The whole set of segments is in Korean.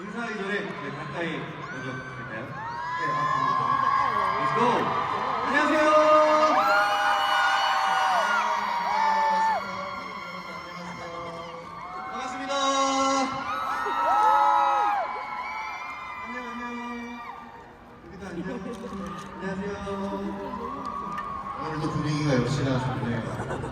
인사하기 전에 가까이 먼저 갈까요? 네, 아, 감사합니다. Let's 안녕하세요! 반갑습니다. 안녕, 안녕. 여기도 안녕. 안녕하세요. 오늘도 분위기가 역시나 좋네요.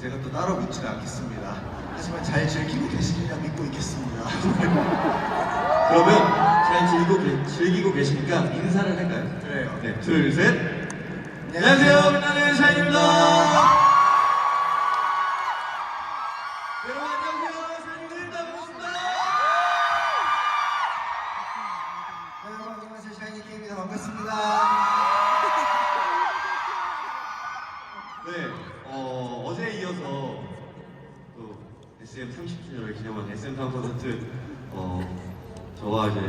제가 또 따로 묻지는 않겠습니다. 하지만 잘 즐기고 계시리라 믿고 있겠습니다. 그러면 잘 즐기고, 계, 즐기고 계시니까 인사를 할까요? 그래요. 네, 둘, 셋. 안녕하세요, 빛나는 샤인입니다. 여러분 안녕하세요, 샤인입니다. 반갑습니다. 네, 여러분 안녕하세요. 샤이니 K입니다. 반갑습니다. 네, 어, 어제에 이어서 또 SM 30주년을 기념한 SM 타운 콘서트 어, 저와 이제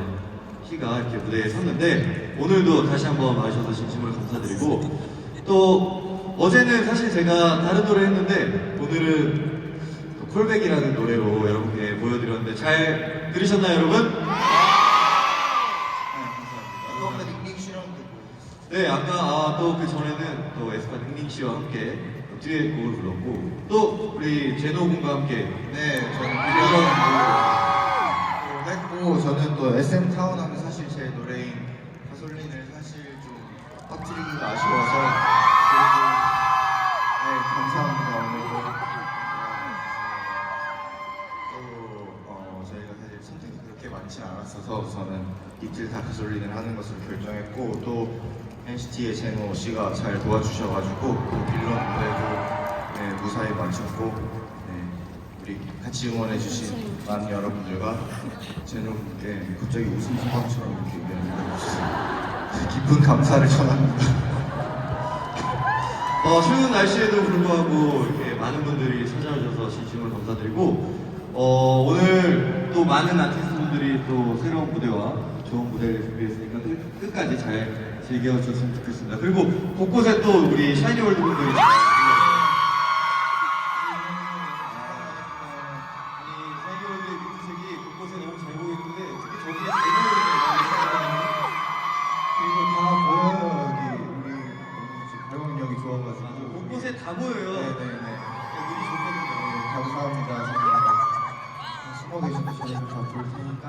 희가 이렇게 무대에 섰는데 오늘도 다시 한번 와주셔서 진심으로 감사드리고 또 어제는 사실 제가 다른 노래 했는데 오늘은 또 콜백이라는 노래로 여러분께 보여드렸는데 잘 들으셨나요 여러분? 네. 아까 실험 듣고 네, 아까 또그 전에는 또 에스파 닝닝 씨와 함께 또 듀엣 곡을 불렀고 또 우리 제노 군과 함께 네, 저는 비디오를 했고 저는 또 SM 타운 하면 사실 제 노래인 가솔린을 사실 좀 퍼뜨리기가 아쉬워서 그리고 네 감사합니다 오늘도. 또 어, 저희가 사실 선택이 그렇게 많지 않았어서 저는 이틀 다 가솔린을 하는 것을 결정했고 또 NCT의 제노 씨가 잘 도와주셔가지고 또 빌런 무대도 네, 무사히 마쳤고 네, 우리 같이 응원해주신 많은 여러분들과 제노분께 갑자기 웃음 소감처럼 이렇게 주셔서 깊은 감사를 전합니다. 어, 추운 날씨에도 불구하고 이렇게 많은 분들이 찾아오셔서 진심으로 감사드리고 어, 오늘 또 많은 아티스트분들이 또 새로운 무대와 좋은 무대를 준비했으니까 끝, 끝까지 잘 즐겨주셨으면 좋겠습니다. 그리고 곳곳에 또 우리 샤이니월드 분들이 아니 샤이니월드 뮤직색이 곳곳에 너무 잘 보이는데 특히 저기에 잘 보이는 그리고 다 보여요. 여기 우리 너무 발광력이 좋아가지고 곳곳에 다 모여요. 네네 네 눈이 좋거든요. 네, 감사합니다. 숨어 계셔도 저희도 다볼 테니까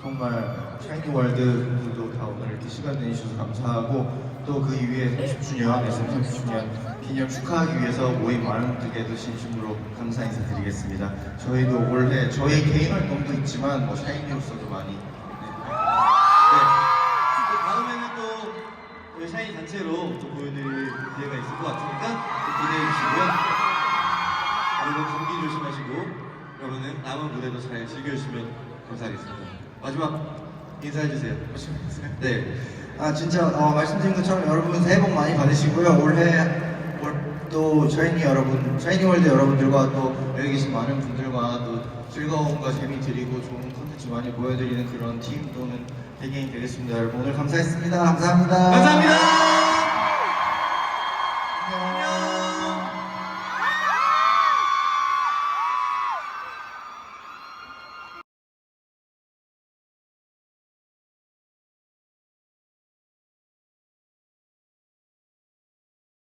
정말 샤이니 월드 분들도 다 오늘 이렇게 시간 내주셔서 감사하고 또 그 이후에 30주년 SM 30주년 기념 축하하기 위해서 모인 많은 분들께도 진심으로 감사 인사드리겠습니다 저희도 올해 저희 개인 활동도 있지만 뭐 샤이니로서도 많이 네. 또 다음에는 또 저희 샤이니 단체로 또 보여드릴 기회가 있을 것 같으니까 또 기대해 주시고요. 여러분 감기 조심하시고 여러분은 남은 무대도 잘 즐겨주시면 감사하겠습니다. 마지막 인사해 주세요. 네. 아 진짜 어, 말씀드린 것처럼 여러분 새해 복 많이 받으시고요. 올해 올- 또 샤이니 여러분, 샤이니 월드 여러분들과 또 여기 계신 많은 분들과 또 즐거움과 재미 드리고 좋은 콘텐츠 많이 보여드리는 그런 팀 또는 대개인 되겠습니다. 여러분 오늘 감사했습니다. 감사합니다. 감사합니다.